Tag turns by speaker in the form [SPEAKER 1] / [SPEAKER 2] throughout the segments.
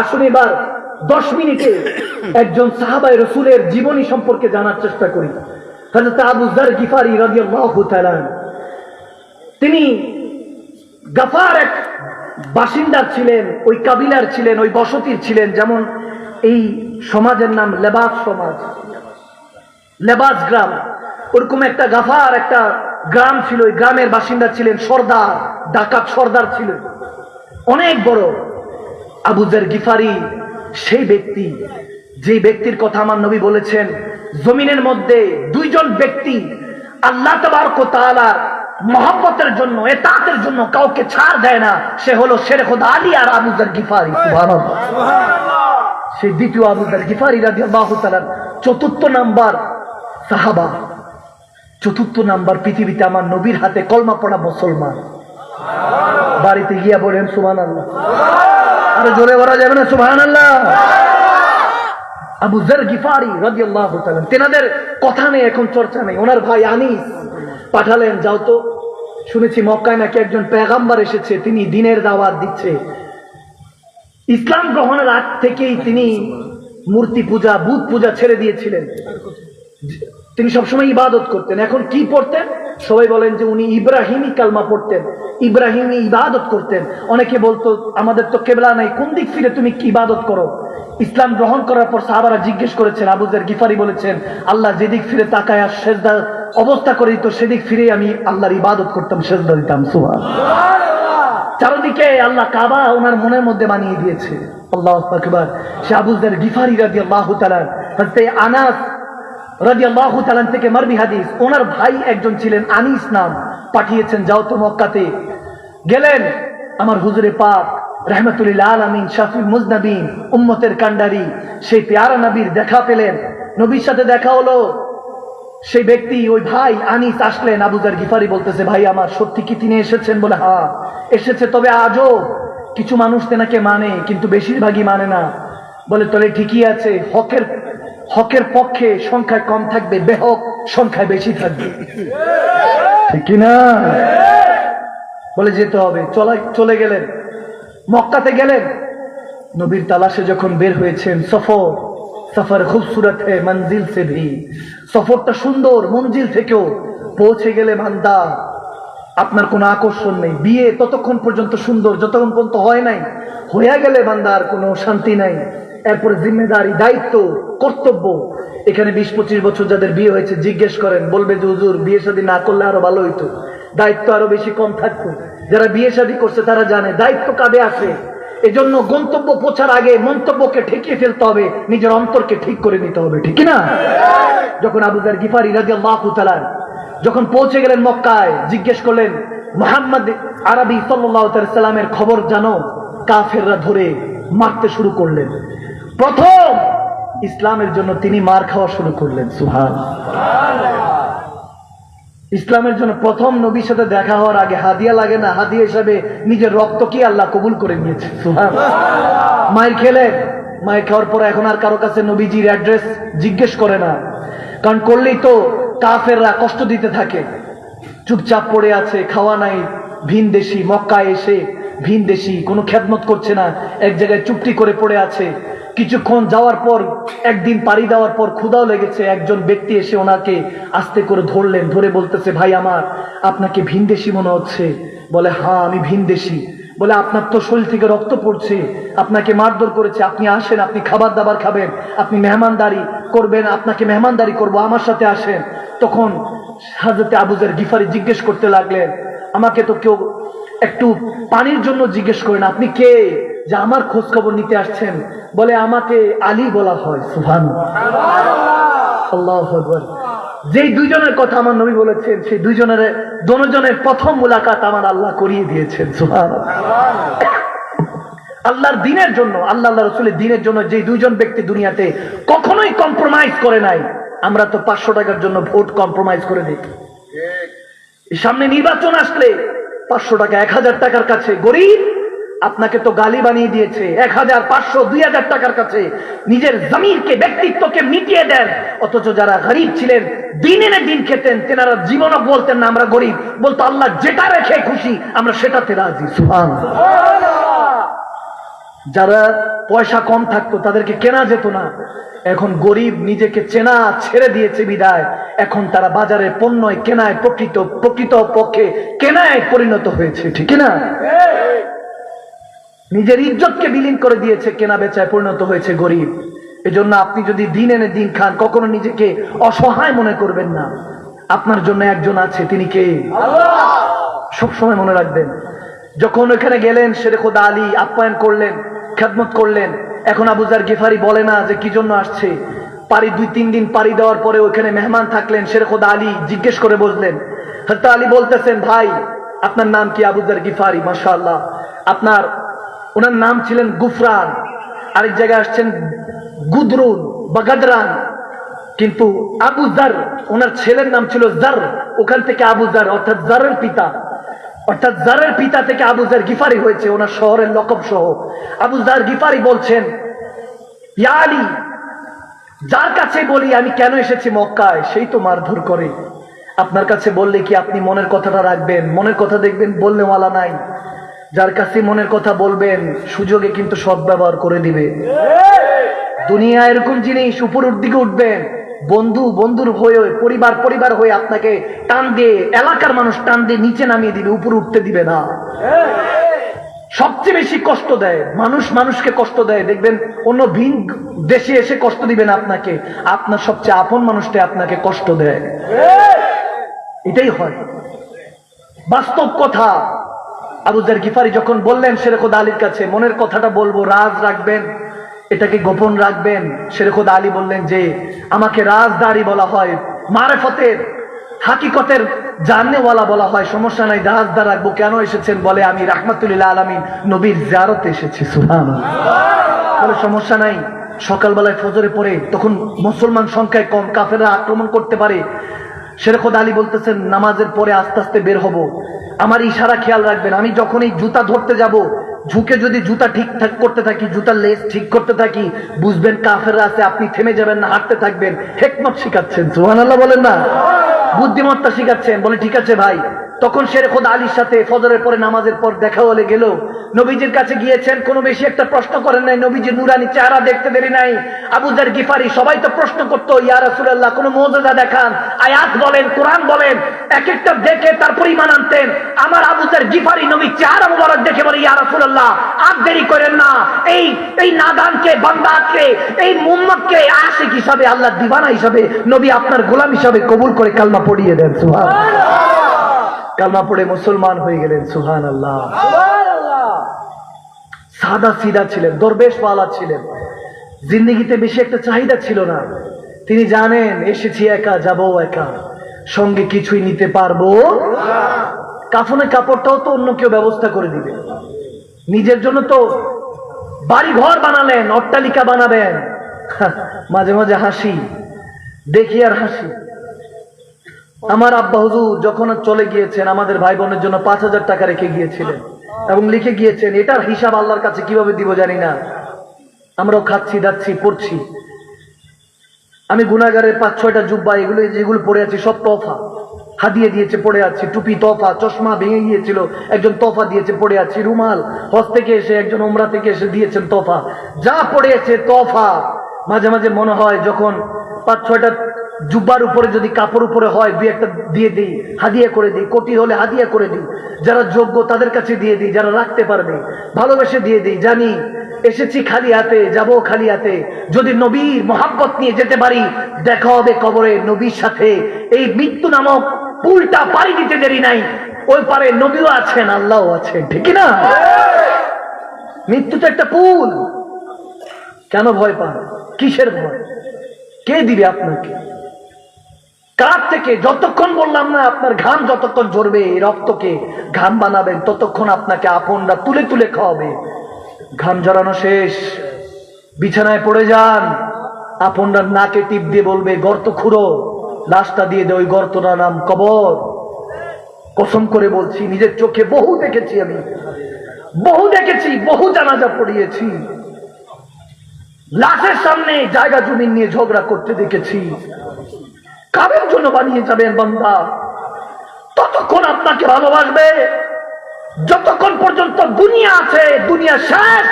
[SPEAKER 1] আসুন এবার দশ মিনিটে একজন সাহাবাই রসুলের জীবনী সম্পর্কে জানার চেষ্টা করি। তিনি গাফার এক বাসিন্দার ছিলেন, ওই কাবিলার ছিলেন, ওই বসতির ছিলেন, যেমন এই সমাজের নাম লেবাস সমাজ। লেবাস গ্রাম। ওরকম একটা গাফার একটা গ্রাম ছিল, ওই গ্রামের বাসিন্দা ছিলেন সর্দার, ডাকাত সর্দার ছিলেন অনেক বড়। আবুজার গিফারি, সেই ব্যক্তি যে ব্যক্তির কথা আমার নবী বলেছেন, জমিনের মধ্যে দুইজন ব্যক্তি আল্লাহ তাআলার মহব্বতের জন্য, এতাতের জন্য কাউকে ছাড় দেয় না, সে হলো শের খোদা আলী আর আবুজার গিফারি। সেই দ্বিতীয় আবুজার গিফারি তাআলার চতুর্থ নাম্বার সাহাবা। চতুর্থ নাম্বার পৃথিবীতে আমার নবীর হাতে কলমা পড়া মুসলমান। বাড়িতে গিয়া বলেন সুবহান আল্লাহ আরে জোরে বলা যাবে না সুবহান আল্লাহ আবু গিফারি রাদিয়াল্লাহু তাআলা তেনাদের কথা নেই এখন চর্চা নেই। ওনার ভাই পাঠালেন, যাও তো। শুনেছি মক্কায় নাকি একজন পেগাম্বার এসেছে, তিনি দিনের দাওয়াত দিচ্ছে। ইসলাম গ্রহণের আগ থেকেই তিনি মূর্তি পূজা বুধ পূজা ছেড়ে দিয়েছিলেন। তিনি সবসময় ইবাদত করতেন। এখন কি পড়তেন? সবাই বলেন যে উনি ইব্রাহিমী কালমা পড়তেন। ইব্রাহিমী ইবাদত করতেন। অনেকে বলতো, আমাদের তো কেবলা নাই, কোন দিক ফিরে তুমি ইবাদত করো? ইসলাম গ্রহণ করার পর সাহাবারা জিজ্ঞেস করেছেন আবুজের গিফারি বলেছেন, আল্লাহ যেদিক ফিরে তাকায় আর সেজদা, অবস্থা করে দিত, সেদিক ফিরে আমি আল্লাহর ইবাদত করতাম, সেজদা দিতাম। সুহা চারদিকে আল্লাহ কাবা ওনার মনের মধ্যে বানিয়ে দিয়েছে। আল্লাহ সে আবুজের গিফারি রাজি আল্লাহ আনাস রাজি আল্লাহ তালান থেকে মারবি হাদিস। ওনার ভাই একজন ছিলেন আনিস নাম, পাঠিয়েছেন, যাও তো মক্কাতে। গেলেন আমার হুজুরে পাক রহমতুল্লাহ আলমিন শাফিল মুজনবিন, উম্মতের কান্ডারি সেই পেয়ারা নবীর দেখা পেলেন। নবীর সাথে দেখা হলো। সেই ব্যক্তি, ওই ভাই, আনিস আসলেন। আবুজার গিফারি বলতেছে, ভাই, আমার সত্যি কি তিনি এসেছেন? বলে হ্যাঁ এসেছে। তবে আজও কিছু মানুষ তেনাকে মানে কিন্তু বেশিরভাগই মানে না। বলে তবে ঠিকই আছে। হকের হকের পক্ষে সংখ্যায় কম থাকবে, বেহক সংখ্যায় বেশি থাকবে। ঠিক না বলে যেতে হবে। চলে চলে গেলেন। মক্কাতে গেলেন। নবীর তালাশে যখন বের হয়েছেন, সফর সফর খুবসুরত হে, মঞ্জিল সে ভি। সফরটা সুন্দর, মঞ্জিল থেকেও পৌঁছে গেলে মান্দা আপনার কোনো আকর্ষণ নেই। বিয়ে ততক্ষণ পর্যন্ত সুন্দর, যতক্ষণ পর্যন্ত হয় নাই হইয়া গেলে বান্দার কোনো শান্তি নাই। এরপরে জিম্মেদারি, দায়িত্ব, কর্তব্য। এখানে বিশ পঁচিশ বছর যাদের বিয়ে হয়েছে, জিজ্ঞেস করেন, বলবে যে, হুজুর, বিয়ে শাদী না করলে আরও ভালো হইতো। দায়িত্ব আরও বেশি কম থাকতো। যারা বিয়ে শাদী করছে, তারা জানে, দায়িত্ব কাঁধে আসে এজন্য গন্তব্য পৌঁছার আগে মন্তব্যকে ঠেকিয়ে ফেলতে হবে, নিজের অন্তরকে ঠিক করে নিতে হবে, ঠিক না যখন আবুজার গিফারি রাজি আল্লাহ যখন পৌঁছে গেলেন মক্কায়, জিজ্ঞেস করলেন, মোহাম্মদ আরবি সাল্লাহ সাল্লামের খবর জানো? কাফেররা ধরে মারতে শুরু করলেন। প্রথম ইসলামের জন্য তিনি মার খাওয়া শুরু করলেন সুহান ইসলামের জন্য প্রথম নবীর সাথে দেখা হওয়ার আগে হাদিয়া লাগে না? হাদিয়া হিসাবে নিজের রক্ত কি আল্লাহ কবুল করে নিয়েছে সুহান মায়ের খেলেন মায়ের খাওয়ার পর এখন আর কারও কাছে নবীজির অ্যাড্রেস জিজ্ঞেস করে না। কারণ করলেই তো কাফেররা কষ্ট দিতে থাকে। চুপচাপ পড়ে আছে, খাওয়া নাই, ভিন দেশি, মক্কায় এসে ভিন দেশি, কোনো খেদমত করছে না, এক জায়গায় চুপটি করে পড়ে আছে। কিছুক্ষণ যাওয়ার পর, একদিন পাড়ি দেওয়ার পর ক্ষুদাও লেগেছে। একজন ব্যক্তি এসে ওনাকে আস্তে করে ধরলেন, ধরে বলতেছে, ভাই আমার, আপনাকে ভিনদেশি মনে হচ্ছে। বলে হ্যাঁ আমি ভিনদেশি। বলে, আপনার তো শরীর থেকে রক্ত পড়ছে, আপনাকে মারধর করেছে, আপনি আসেন, আপনি খাবার দাবার খাবেন, আপনি মেহমানদারি করবেন, আপনাকে মেহমানদারি করব, আমার সাথে আসেন। তখন হাজরতে আবুজার গিফারি জিজ্ঞেস করতে লাগলেন, আমাকে তো কেউ একটু পানির জন্য জিজ্ঞেস করেন আপনি কে? যে আমার খোঁজ খবর নিতে আসছেন বলে আমাকে আলী বলা হয় সুহান যেই দুইজনের কথা আমার নবী বলেছেন সেই দুইজনের দোজনের প্রথম মুলাকাত আমার আল্লাহ করিয়ে দিয়েছেন সুহান আল্লাহর দিনের জন্য আল্লাহ আল্লাহ রসুলের দিনের জন্য যে দুইজন ব্যক্তি দুনিয়াতে কখনোই কম্প্রোমাইজ করে নাই আমরা তো পাঁচশো টাকার জন্য ভোট কম্প্রোমাইজ করে দিই। সামনে নির্বাচন আসলে পাঁচশো টাকা এক হাজার টাকার কাছে গরিব আপনাকে তো গালি বানিয়ে দিয়েছে। এক হাজার পাঁচশো, দুই হাজার টাকার কাছে। নিজের জমিরকে ব্যক্তিত্বকে মিটিয়ে দেন। অথচ যারা গরিব ছিলেন, দিন এনে দিন খেতেন, তেনারা জীবনও বলতেন না, আমরা গরিব। বলতো, আল্লাহ যেটা রেখে খুশি, আমরা সেটাতে রাজি। সুহান যারা পয়সা কম থাকতো, তাদেরকে কেনা যেত না। এখন গরিব নিজেকে চেনা ছেড়ে দিয়েছে বিদায়। এখন তারা বাজারে পণ্য কেনায় প্রকৃত প্রকৃত পক্ষে কেনায় পরিণত হয়েছে, ঠিক না? নিজের ইজ্জতকে বিলীন করে দিয়েছে কেনা বেচায় পরিণত হয়েছে গরিব। এজন্য আপনি যদি দিন এনে দিন খান কখনো নিজেকে অসহায় মনে করবেন না। আপনার জন্য একজন আছে তিনি কে? সবসময় মনে রাখবেন যখন ওখানে গেলেন শেরে খোদা আলী আপ্যায়ন করলেন খেদমত করলেন এখন আবুজার গিফারি বলে না যে কি জন্য আসছে? পারি দুই তিন দিন পাড়ি দেওয়ার পরে ওখানে মেহমান থাকলেন শেরে খোদা আলী জিজ্ঞেস করে বসলেন হয়তো আলী বলতেছেন ভাই আপনার নাম কি আবুজার গিফারি? মাশাআল্লাহ আপনার ওনার নাম ছিলেন গুফরান। আরেক জায়গায় আসছেন গুদরুন বা গাদরান। কিন্তু আবু জার ওনার ছেলের নাম ছিল জার ওখান থেকে আবু জার অর্থাৎ জারের পিতা। অর্থাৎ জারের পিতা থেকে আবু জার গিফারি হয়েছে, ওনার শহরের লকব সহ। আবু জার গিফারি বলছেন, ইয়া আলী, যার কাছে বলি আমি কেন এসেছি মক্কায়, সেই তো মারধর করে। আপনার কাছে বললে কি আপনি মনের কথাটা রাখবেন? মনের কথা দেখবেন বললে ওয়ালা নাই। যার কাছে মনের কথা বলবেন, সুযোগে কিন্তু সব ব্যবহার করে দিবে। দুনিয়া এরকম জিনিস উপরের দিকে উঠবেন, বন্ধু, বন্ধুর হয়ে, পরিবার পরিবার হয়ে আপনাকে টান দিয়ে, এলাকার মানুষ টান দিয়ে নিচে নামিয়ে দিবে, উপরে উঠতে দিবে না। সবচেয়ে বেশি কষ্ট দেয়, মানুষ মানুষকে কষ্ট দেয়। দেখবেন, অন্য ভিন দেশে এসে কষ্ট দিবেন আপনাকে। আপনার সবচেয়ে আপন মানুষটা আপনাকে কষ্ট দেয়। এটাই হয়। বাস্তব কথা। আবুজার গিফারি যখন বললেন শেরেখোদ আলীর কাছে, মনের কথাটা বলব, রাজ রাখবেন, এটাকে গোপন রাখবেন। শেরেখোদ আলী বললেন যে, আমাকে রাজদারি বলা হয়, মারেফতের, হাকিকতের জাননেওয়ালা বলা হয়, সমস্যা নাই রাজদার রাখব। কেন এসেছেন? বলে, আমি রাহমাতুল্লাহ আলমী নবীর জারতে এসেছি সুহান বলে, সমস্যা নাই, সকালবেলায় ফজরে পড়ে, তখন মুসলমান সংখ্যায় কম কাফেরা আক্রমণ করতে পারে। শেরেখোদ আলী বলতেছেন, নামাজের পরে আস্তে আস্তে বের হব। আমার ইশারা খেয়াল রাখবেন, আমি যখন এই জুতা ধরতে যাব, ঝুঁকে যদি জুতা ঠিকঠাক করতে থাকি, জুতার লেস ঠিক করতে থাকি, বুঝবেন কাফের আছে, আপনি থেমে যাবেন না, হাঁটতে থাকবেন। হেকমত শিখাচ্ছেন সুহান আল্লাহ বলেন না? বুদ্ধিমত্তা শিখাচ্ছেন, বলে, ঠিক আছে ভাই তখন শের খোদ আলীর সাথে ফজরের পরে নামাজের পর দেখা হলে গেল। নবীজির কাছে গিয়েছেন, কোনো বেশি একটা প্রশ্ন করেন নাই নবীজির নুরানি চেহারা দেখতে দেরি নাই। আবুজার গিফারি সবাই তো প্রশ্ন করতো, ইয়া রাসূলুল্লাহ, কোনো মৌজুদা দেখান, আয়াত বলেন, কোরআন বলেন, এক একটা দেখে তার পরিমাণ আনতেন। আমার আবুজার গিফারি নবী চেহারা মুবারক দেখে বলে, ইয়া রাসূলুল্লাহ, আর দেরি করেন না। এই এই নাদানকে, বান্দাকে, এই মুম্মতকে আশিক হিসাবে আল্লাহ দিবানা হিসাবে, নবী আপনার গোলাম হিসাবে কবুল করে কালমা পড়িয়ে দেন সুবহান কালমা পড়ে মুসলমান হয়ে গেলেন সুহান আল্লাহ সাদা সিদা ছিলেন দরবেশ পালা ছিলেন। জিন্দিগিতে বেশি একটা চাহিদা ছিল না। তিনি জানেন, এসেছি একা, যাব একা। সঙ্গে কিছুই নিতে পারব কাফনের কাপড়টাও তো অন্য কেউ ব্যবস্থা করে দিবে। নিজের জন্য তো বাড়ি ঘর বানালেন, অট্টালিকা বানাবেন। মাঝে মাঝে হাসি। দেখি আর হাসি। আমার আব্বা হুজুর যখন চলে গিয়েছেন, আমাদের ভাই বোনের জন্য পাঁচ হাজার টাকা রেখে গিয়েছিলেন এবং লিখে গিয়েছেন, এটার হিসাব আল্লাহর কাছে কীভাবে দিব জানি না। আমরাও খাচ্ছি, দাচ্ছি, পড়ছি। আমি গুনাগারের পাঁচ, ছয়টা জুব্বা এগুলো, যেগুলো পড়ে আছি সব তফা হাদিয়ে দিয়েছে, পড়ে আছি। টুপি তফা চশমা ভেঙে গিয়েছিল, একজন তফা দিয়েছে, পড়ে আছি। রুমাল, হজ থেকে এসে একজন ওমরা থেকে এসে দিয়েছেন তফা যা পড়েছে তফা মাঝে মাঝে মনে হয় যখন পাঁচ, ছয়টা জুব্বার উপরে যদি কাপড় উপরে হয়, দুই একটা দিয়ে দিই, হাদিয়া করে দিই, কোটি হলে হাদিয়া করে দিই। যারা যোগ্য তাদের কাছে দিয়ে দিই, যারা রাখতে পারবে, ভালোবেসে দিয়ে দিই। জানি, এসেছি খালি হাতে, যাব খালি হাতে। যদি নবীর মোহাব্বত নিয়ে যেতে পারি, দেখা হবে কবরে নবীর সাথে। এই মৃত্যু নামক পুলটা পাড়ি দিতে দেরি নাই। ওই পারে নবীও আছেন, আল্লাহও আছেন, ঠিক না? মৃত্যু তো একটা পুল। কেন ভয় পান? কিসের ভয়? কে দিবে আপনাকে? কার থেকে? যতক্ষণ বললাম না, আপনার ঘাম যতক্ষণ ঝরবে রক্তকে ঘাম বানাবেন, ততক্ষণ আপনাকে আপনরা তুলে তুলে খাওয়াবে। ঘাম ঝরানো শেষ। বিছানায় পড়ে যান। আপনরা নাকে টিপ দিয়ে বলবে, গর্ত খুঁড়ো। লাশটা দিয়ে দে, ওই গর্তটার নাম কবর। কসম করে বলছি, নিজের চোখে বহু দেখেছি আমি। বহু দেখেছি, বহু জানাজা পড়িয়েছি। লাশের সামনে জায়গা জমি নিয়ে ঝগড়া করতে দেখেছি। কাদের জন্য বানিয়ে যাবেন বান্দা? ততক্ষণ আপনাকে ভালোবাসবে। যতক্ষণ পর্যন্ত দুনিয়া আছে, দুনিয়া শেষ,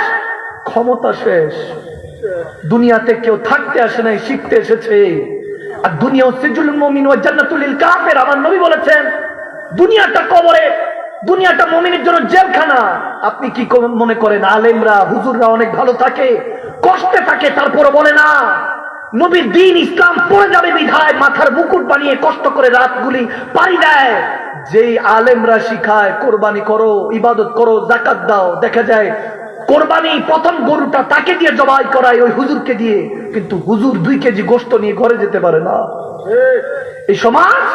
[SPEAKER 1] ক্ষমতা শেষ। দুনিয়াতে কেউ থাকতে আসে নাই, শিখতে এসেছে। আর দুনিয়া সিজুল মমিন ও জান্নাতুল কাফের, আমার নবী বলেছেন, দুনিয়াটা কবরে, দুনিয়াটা মমিনের জন্য জেলখানা। আপনি কি মনে করেন, আলেমরা, হুজুররা অনেক ভালো থাকে, কষ্টে থাকে তারপরে বলে না। নবীর দিন ইসলাম পড়ে যাবে বিধায়, মাথার মুকুট বানিয়ে কষ্ট করে রাতগুলি পাড়ি দেয়। যেই আলেমরা শিখায়, কোরবানি করো, ইবাদত করো, জাকাত দাও, দেখা যায়, কোরবানি প্রথম গরুটা তাকে দিয়ে জবাই করায় ওই হুজুরকে দিয়ে, কিন্তু হুজুর দুই কেজি গোস্ত নিয়ে ঘরে যেতে পারে না। এই সমাজ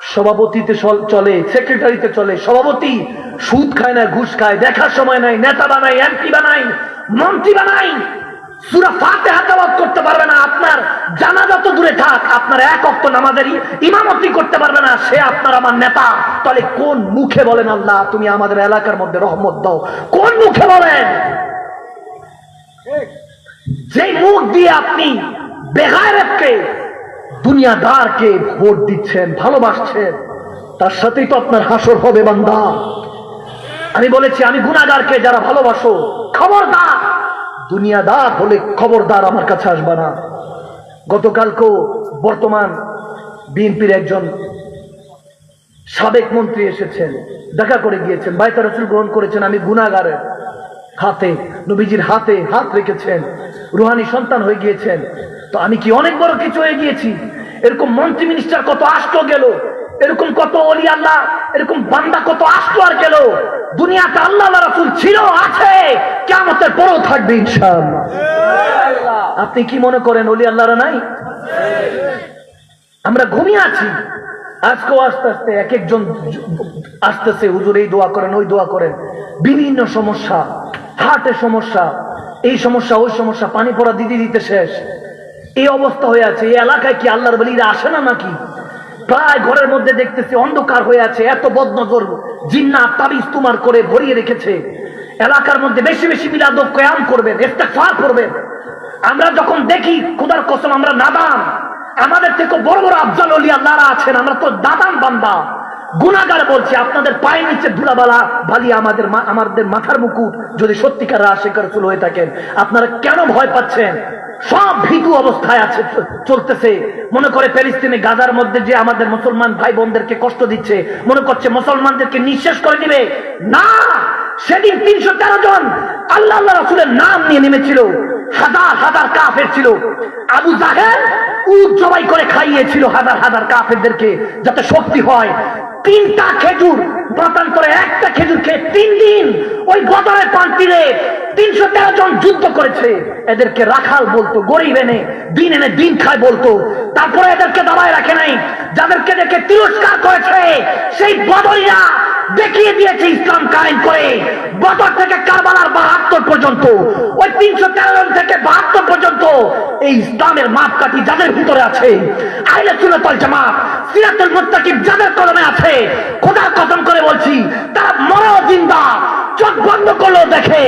[SPEAKER 1] সভাপতিতে চল- সেক্রেটারিতে চলে, সভাপতি সুদ খায় না, ঘুষ খায়, দেখার সময় নাই, নেতা বানাই এমপি বানাই মন্ত্রী বানাই সুরা ফাতে হাতাবাদ করতে মুখে দিয়ে আপনি দুনিয়াদারকে ভোট দিচ্ছেন, ভালোবাসছেন, তার সাথেই তো আপনার হাসর হবে বান্দা। আমি বলেছি, আমি গুণাগারকে যারা ভালোবাসো, খবরদার। দুনিয়াদার হলে খবরদার আমার কাছে আসবা না। গতকালকেও বর্তমান বিএনপির একজন সাবেক মন্ত্রী এসেছেন, দেখা করে গিয়েছেন। বাইতা রসুল গ্রহণ করেছেন, আমি গুণাগারের হাতে, নবীজির হাতে হাত রেখেছেন, রুহানি সন্তান হয়ে গিয়েছেন। তো আমি কি অনেক বড় কিছু হয়ে গিয়েছি? এরকম মন্ত্রী মিনিস্টার কত আসলো গেল? এরকম কত অলি আল্লাহ, এরকম বান্দা কত আসলো আর গেল? দুনিয়াতে আল্লাহ রাসুল ছিল আছে। কেমতের পরও থাকবে ইনশাআল্লাহ। আপনি কি মনে করেন অলি আল্লাহরা নাই? আমরা ঘুমিয়ে আছি। আজকেও আস্তে আস্তে এক একজন আসতেছে হুজুর এই দোয়া করেন ওই দোয়া করেন। বিভিন্ন সমস্যা হার্টের সমস্যা এই সমস্যা ওই সমস্যা পানি পড়া দিদি দিতে শেষ। এই অবস্থা হয়ে আছে। এই এলাকায় কি আল্লাহর বলিরা আসে না নাকি? প্রায় ঘরের মধ্যে দেখতেছি অন্ধকার হয়ে আছে, এত বদনজর। জিন্না তাবিজ তোমার করে ভরিয়ে রেখেছে। এলাকার মধ্যে বেশি বেশি মিলাদ কয়াম করবেন, ইস্তেগফার করবেন। আমরা যখন দেখি, খুদার কসম, আমরা নাদান আমাদের থেকে বড় বড় আফজাল আল্লাহরা আছেন, আমরা তো দাদান বান্দা। গুনাগার বলছি, আপনাদের পায়ের নিচে ধুলাবালা, বালি আমাদের আমাদের মাথার মুকুট, যদি সত্যিকার আশেকার চুল হয়ে থাকেন, আপনারা কেন ভয় পাচ্ছেন? সব ভীতু অবস্থায় আছে চলতেছে। মনে করে প্যালেস্তিনে গাজার মধ্যে যে আমাদের মুসলমান ভাই বোনদেরকে কষ্ট দিচ্ছে, মনে করছে মুসলমানদেরকে নিঃশেষ করে দিবে। না! সেদিন তিনশো তেরো জন আল্লাহ রাসুলের নাম নিয়ে নেমেছিল। হাজার হাজার কাফের ছিল। আবু জাহের উট জবাই করে খাইয়েছিল হাজার হাজার কাফেরদেরকে যাতে শক্তি হয়। তিনটা খেজুর মতান্তরে একটা খেজুর খেয়ে তিন দিন ওই বদরের পান্তিরে তিনশো তেরো জন যুদ্ধ করেছে। এদেরকে রাখাল বলতো, গরিব এনে, দিন এনে দিন খায় বলতো। তারপরে এদেরকে দাবায় রাখে নাই। যাদেরকে দেখে তিরস্কার করেছে, সেই বদরিয়া দেখিয়ে দিয়েছে ইসলাম কায়েম করে। বদর থেকে কারবালার বাহাত্তর পর্যন্ত, ওই তিনশো তেরো থেকে বাহাত্তর পর্যন্ত এই ইসলামের মাপকাঠি যাদের ভিতরে আছে আইলে জামাত, সিরাতুল মুত্তাকিব যাদের কলমে আছে, খোদার কসম করে বলছি, তারা মরো জিন্দা, চোখ বন্ধ করল দেখে,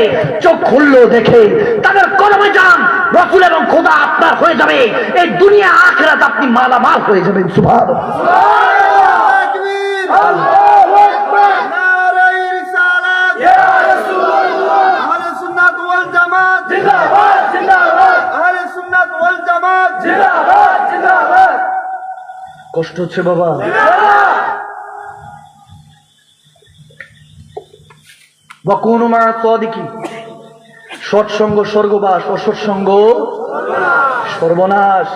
[SPEAKER 1] চোখ খুললো দেখে। তাদের কলমে যান, রসুল এবং খোদা আপনার হয়ে যাবে, এই দুনিয়া আখেরাত আপনি মালামাল হয়ে যাবেন সুভাষ কষ্ট হচ্ছে বাবা। বকুন মা সদিকি সৎসঙ্গ স্বর্গবাস অসৎসঙ্গ সর্বনাশ।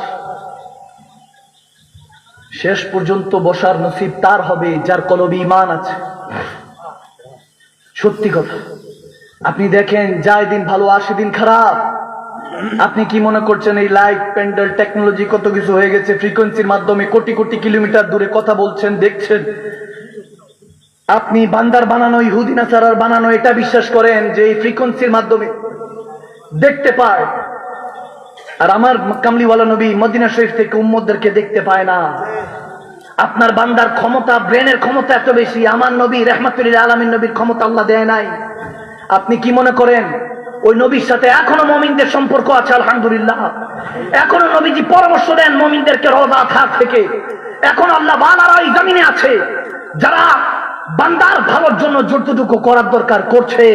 [SPEAKER 1] শেষ পর্যন্ত বসার নসিব তার হবে, যার কলবি ইমান আছে। সত্যি কথা। আপনি দেখেন যায় দিন ভালো আসে দিন খারাপ। আপনি কি মনে করছেন এই লাইট প্যান্ডেল টেকনোলজি কত কিছু হয়ে গেছে? ফ্রিকোয়েন্সির মাধ্যমে কোটি কোটি কিলোমিটার দূরে কথা বলছেন, দেখছেন। আপনি বান্দার বানানো ইহুদিনা চারার বানানো, এটা বিশ্বাস করেন যে এই ফ্রিকোয়েন্সির মাধ্যমে দেখতে পায়। আর আমার কামলিওয়ালা নবী মদিনা শরীফ থেকে উম্মদদেরকে দেখতে পায় না। আপনার বান্দার ক্ষমতা, ব্রেনের ক্ষমতা এত বেশি, আমার নবী রহমাতুল্লাহ আলমীর নবীর ক্ষমতা আল্লাহ দেয় নাই। আপনি কি মনে করেন ওই নবীর সাথে এখনও মমিনদের সম্পর্ক আছে আলহামদুলিল্লাহ। এখনও নবীজি পরামর্শ দেন মমিনদেরকে রোজা থাক থেকে। এখন আল্লাহ বালারা ওই জমিনে আছে যারা বান্দার ভালোর জন্য যতটুকু করার দরকার করছে।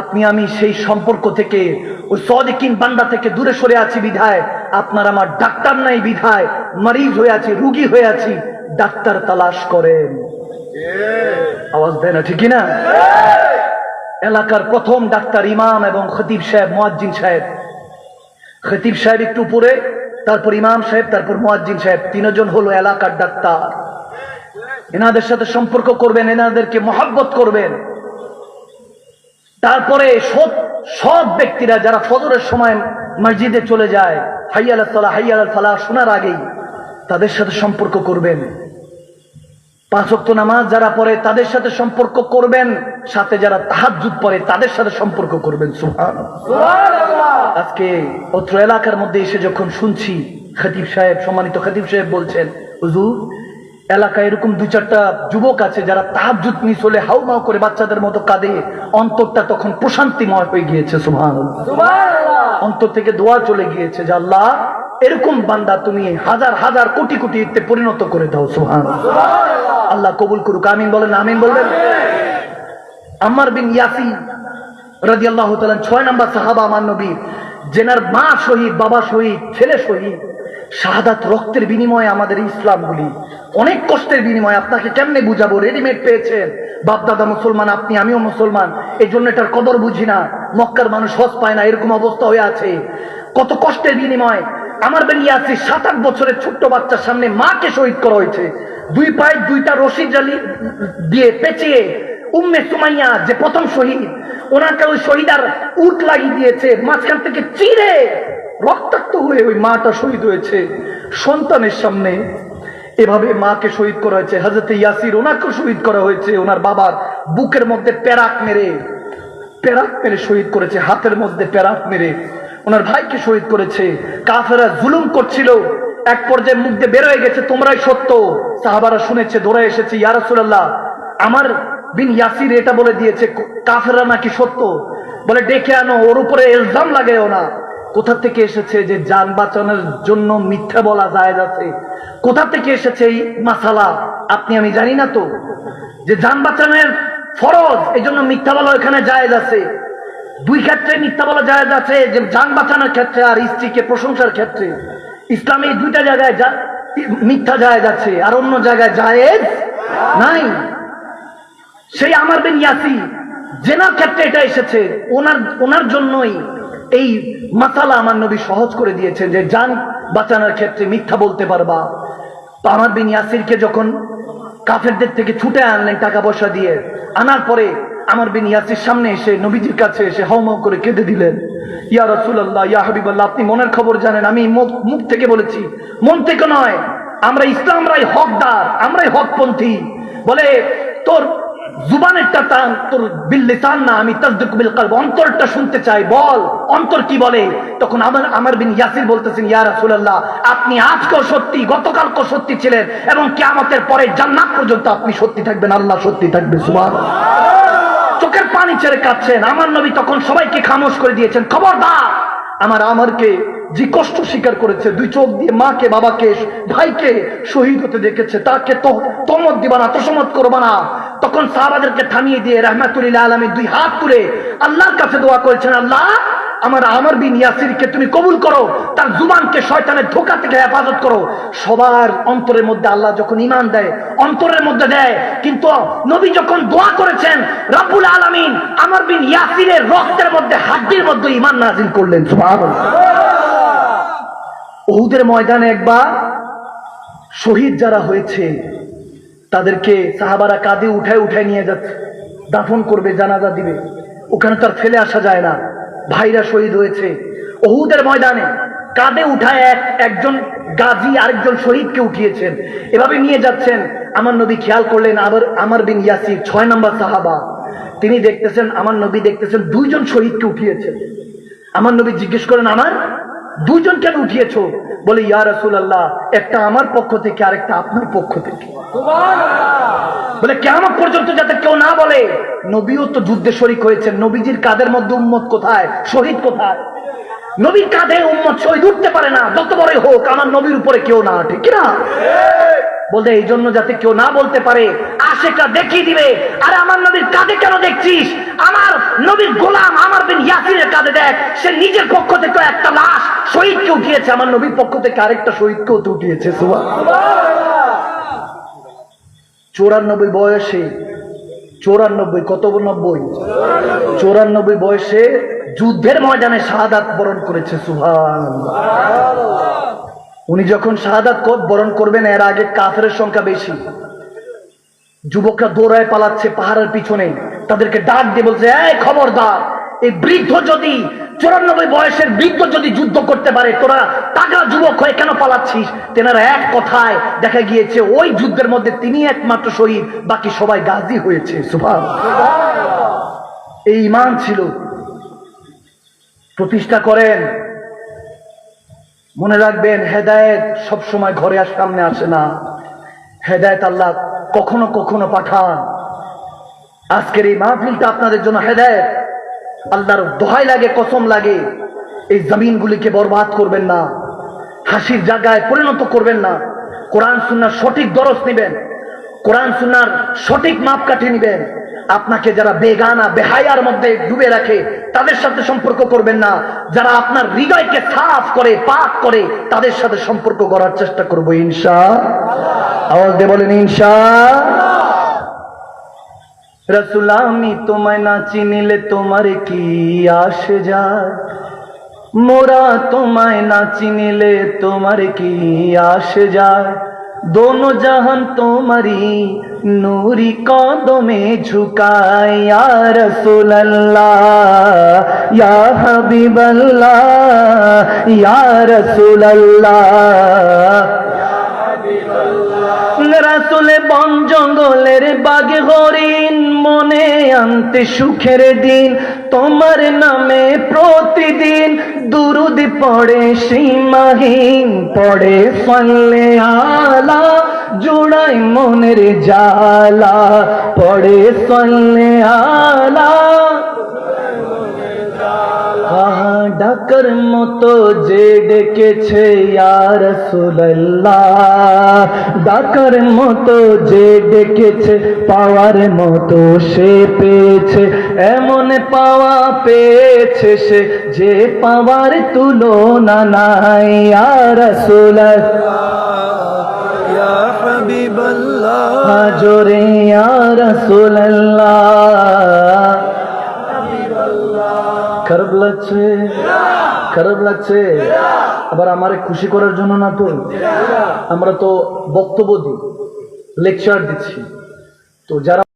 [SPEAKER 1] আপনি আমি সেই সম্পর্ক থেকে ওই সদিকিন বান্দা থেকে দূরে সরে আছি বিধায়। আপনার আমার ডাক্তার নাই বিধায়। মরিজ হয়ে আছি রুগী হয়ে আছি। ডাক্তার তালাশ করেন। আওয়াজ দেয় না ঠিকই না এলাকার প্রথম ডাক্তার ইমাম এবং খতিব সাহেব, মোয়াজ্জিন সাহেব। খতিব সাহেব একটু উপরে, তারপর ইমাম সাহেব, তারপর মোয়াজ্জিন সাহেব। তিনজন হলো এলাকার ডাক্তার। এনাদের সাথে সম্পর্ক করবেন, এনাদেরকে মহাব্বত করবেন। তারপরে সব সব ব্যক্তিরা যারা ফজরের সময় মসজিদে চলে যায়, হাইয়াল সালা হাইয়াল ফালা শোনার আগেই তাদের সাথে সম্পর্ক করবেন। পাঁচ ওয়াক্ত নামাজ যারা পড়ে তাদের সাথে সম্পর্ক করবেন সাথে যারা তাহাজ্জুদ পড়ে তাদের সাথে সম্পর্ক করবেন আজকে অত্র এলাকার মধ্যে এসে যখন শুনছি খতিব সাহেব সম্মানিত খতিব সাহেব বলছেন হুজুর এলাকায় এরকম দু চারটা যুবক আছে যারা তাহাজ্জুদ মিস হলে হাউ মাউ করে বাচ্চাদের মতো কাঁদে। অন্তরটা তখন প্রশান্তিময় হয়ে গিয়েছে সুহান অন্তর থেকে দোয়া চলে গিয়েছে যে আল্লাহ এরকম বান্দা তুমি হাজার হাজার কোটি কোটি ইতে পরিণত করে দাও সুবহান আল্লাহ কবুল করুক, আমিন বলেন, আমিন বলবেন। আম্মার বিন ইয়াসি রাজি আল্লাহ ছয় নম্বর সাহাবা আমার নবী জেনার মা শহীদ, বাবা শহীদ, ছেলে শহীদ, শাহাদাত রক্তের বিনিময়ে আমাদের ইসলামগুলি, অনেক কষ্টের বিনিময়ে আপনাকে কেমনে বুঝাবো? রেডিমেড পেয়েছেন। বাপদাদা মুসলমান, আপনি, আমিও মুসলমান এই জন্য এটার কদর বুঝি না। মক্কার মানুষ হজ পায় না, এরকম অবস্থা হয়ে আছে। কত কষ্টের বিনিময় আমার বেরিয়ে আছে সাত আট বছরের ছোট্ট বাচ্চার সামনে মাকে শহীদ করা হয়েছে। দুই পায়ে দুইটা রশি জালি দিয়ে পেঁচিয়ে উম্মে সুমাইয়া যে প্রথম শহীদ, ওনাকে ওই শহীদার উট লাগিয়ে দিয়েছে। মাঝখান থেকে চিরে রক্তাক্ত হয়ে ওই মাটা শহীদ হয়েছে। সন্তানের সামনে এভাবে মাকে শহীদ করা হয়েছে। হাজরতে ইয়াসির ওনাকেও শহীদ করা হয়েছে। ওনার বাবার বুকের মধ্যে প্যারাক মেরে প্যারাক মেরে শহীদ করেছে। হাতের মধ্যে প্যারাক মেরে ওনার ভাইকে শহীদ করেছে। কাফেরা জুলুম করছিল। এক পর্যায়ে মুখ দিয়ে বের হয়ে গেছে, তোমরাই সত্য। সাহাবারা শুনেছে, ধরে এসেছে ইয়ারসুল্লাহ আমার বিন ইয়াসির এটা বলে দিয়েছে কাফেরা নাকি সত্য? বলে, ডেকে আনো, ওর উপরে এলজাম লাগেও না। কোথা থেকে এসেছে যে যান বাঁচানোর জন্য মিথ্যা বলা যায় আছে? কোথা থেকে এসেছে এই মাসালা? আপনি, আমি জানি না তো। যে যান বাঁচানোর ফরজ এই জন্য মিথ্যা বলা এখানে জায়েজ আছে। দুই ক্ষেত্রে মিথ্যা বলা জায়েজ আছে যে যান বাঁচানোর ক্ষেত্রে আর স্ত্রীকে প্রশংসার ক্ষেত্রে। ইসলামে দুইটা জায়গায় যা- মিথ্যা জায়েজ আছে, আর অন্য জায়গায় জায়েজ নাই। সেই আমার বিন ইয়াসি জেনার ক্ষেত্রে এটা এসেছে। ওনার ওনার জন্যই এই মাসালা আমার নবী সহজ করে দিয়েছেন যে যান বাঁচানোর ক্ষেত্রে মিথ্যা বলতে পারবা। তো আমার বিন ইয়াসিরকে যখন কাফেরদের থেকে ছুটে আনলেন টাকা পয়সা দিয়ে, আনার পরে আমার বিন ইয়াসির সামনে এসে, নবীজির কাছে এসে হাউমাউ করে কেঁদে দিলেন। ইয়া রসুল্লাহ ইয়া হাবিবাল্লাহ, আপনি মনের খবর জানেন, আমি মুখ- থেকে বলেছি, মন থেকে নয়, আমরা ইসলামরাই হকদার, আমরাই হকপন্থী। বলে, তোর জুবানেরটা টান তোর বিল্লি টান না, আমি তাসদিক বিল কলব, অন্তরটা শুনতে চাই, বল, অন্তর কি বলে? তখন আমার আমার বিন ইয়াসির বলতেছেন, ইয়া রাসূলুল্লাহ, আপনি আজকেও সত্যি, গতকালকেও সত্যি ছিলেন, এবং কিয়ামতের পরে জান্নাত পর্যন্ত আপনি সত্যি থাকবেন, আল্লাহ সত্যি থাকবে, সুবহানাল্লাহ। চোখের পানি ছেড়ে কাঁদছেন। আমার নবী তখন সবাইকে খামোশ করে দিয়েছেন। খবরদার! আমার আমারকে যে কষ্ট স্বীকার করেছে, দুই চোখ দিয়ে মাকে, বাবাকে, ভাইকে শহীদ হতে দেখেছে, তাকে তমত দিবা না তোসমত করবা না। তখন সাহাবাদেরকে থামিয়ে দিয়ে রহমাতুল্লাহ আলমী দুই হাত তুলে আল্লাহর কাছে দোয়া করেছেন, আল্লাহ আমার আমার বিন ইয়াসিরকে তুমি কবুল করো, তার জুবানকে শয়তানের ধোকা থেকে হেফাজত করো। সবার অন্তরের মধ্যে আল্লাহ যখন ইমান দেয়, অন্তরের মধ্যে দেয়। কিন্তু নবী যখন দোয়া করেছেন, রাব্বুল আলামিন আমার বিন ইয়াসিরের রক্তের মধ্যে হাড্ডির মধ্যে ইমান নাজিল করলেন। ওহুদের ময়দানে একবার শহীদ যারা হয়েছে, তাদেরকে সাহাবারা কাঁধে উঠায় উঠায় নিয়ে যাচ্ছে, দাফন করবে, জানাজা দিবে। ওখানে তার ফেলে আসা যায় না। ভাইরা শহীদ হয়েছে। অহুদের ময়দানে কাঁধে উঠায় এক, একজন গাজী আরেকজন শহীদকে উঠিয়েছেন। এভাবে নিয়ে যাচ্ছেন। আমার নবী খেয়াল করলেন, আবার আমার বিন ইয়াসির ছয় নম্বর সাহাবা। তিনি দেখতেছেন, আমার নবী দেখতেছেন, দুইজন শহীদকে উঠিয়েছেন। আমার নবী জিজ্ঞেস করেন, আমার দুজন কেন উঠিয়েছো? বলে ইয়া রসুল আল্লাহ একটা আমার পক্ষ থেকে আরেকটা আপনার পক্ষ থেকে। বলে কেমন পর্যন্ত যাতে কেউ না বলে নবীও তো যুদ্ধে শরিক হয়েছে নবীজির কাদের মধ্যে উম্মত কোথায়? শহীদ কোথায়? নবীর কাঁধে উম্মত শহীদ উঠতে পারে না। যত বড়ই হোক আমার নবীর উপরে কেউ না ঠিক না? বলতে, এই জন্য যাতে কেউ না বলতে পারে, আশেকটা দেখিয়ে দিবে, আর আমার নবীর কাঁধে কেন দেখছিস? আমার নবীর গোলাম আমার বিন ইয়াসিরের কাঁধে দেখ, সে নিজের পক্ষ থেকে একটা লাশ শহীদকে উঠিয়েছে, আমার নবীর পক্ষ থেকে আরেকটা শহীদকেও তো উঠিয়েছে সুবহান চৌরানব্বই বয়সে, চৌরানব্বই কত নব্বই? চৌরানব্বই বয়সে যুদ্ধের ময়দানে শাহাদাত বরণ করেছে সুভান উনি যখন শাহাদাত বরণ করবেন, এর আগে কাফের সংখ্যা বেশি। যুবকরা দৌড়ায় পালাচ্ছে পাহাড়ের পিছনে। তাদেরকে ডাক দিয়ে বলছে, এই খবরদার, এই বৃদ্ধ যদি, চুরানব্বই বয়সের বৃদ্ধ যদি যুদ্ধ করতে পারে, তোরা টাকা যুবক হয়ে কেন পালাচ্ছিস? তেনারা এক কথায় দেখা গিয়েছে, ওই যুদ্ধের মধ্যে তিনি একমাত্র শহীদ, বাকি সবাই গাজী হয়েছে। সুভাষ এই ইমান ছিল। প্রতিষ্ঠা করেন মনে রাখবেন, হেদায়েত সব সময় ঘরে আর সামনে আসে না। হেদায়েত আল্লাহ কখনো কখনো পাঠান। আজকের এই মাহফিলটা আপনাদের জন্য হেদায়েত। আল্লাহর দোহাই লাগে, কসম লাগে। এই জমিনগুলিকে বরবাদ করবেন না। হাসির জায়গায় পরিণত করবেন না। কোরআন, সুন্নার সঠিক দরস নেবেন। কোরআন, সুন্নার সঠিক মাপকাঠি নেবেন। আপনাকে যারা বেগানা, বেহায়ার মধ্যে ডুবে রাখে, তাদের সাথে সম্পর্ক করবেন না। যারা আপনার হৃদয়কে সাফ করে, পাক করে, তাদের সাথে সম্পর্ক করার চেষ্টা করব, ইনশা আওয়াজ দিয়ে বলেন, ইনশা রসুল, আমি তোমায় না চিনিলে তোমার কি আসে যায়? মোরা তোমায় না চিনিলে তোমার কি আসে যায়? দোনো জাহান তোমারি নূরি কদমে ঝুকায় ইয়া রসুল্লাহ ইয়া হাবিবাল্লাহ ইয়া রসুল্লাহ রাসুলে বন জঙ্গলের বাগে হরিণ মনে আনতে সুখের দিন। তোমার নামে প্রতিদিন দুরুদ পড়ে, সীমাহীন পড়ে ফলে আলা জোড়াই মনের জালা পড়ে ফলে আলা। থাকার মতো যে ডেকেছে আর ডাকার মতো যে ডেকেছে পাওয়ার মতো সে পেয়েছে। এমন পাওয়া পেয়েছে সে যে পাওয়ার তুলো না
[SPEAKER 2] নাই আর সোলার
[SPEAKER 1] হাজরে আর সোল্লা খারাপ লাগছে? খারাপ লাগছে? আবার আমারে খুশি করার জন্য না তো? আমরা তো বক্তব্য দিই লেকচার দিচ্ছি। তো যারা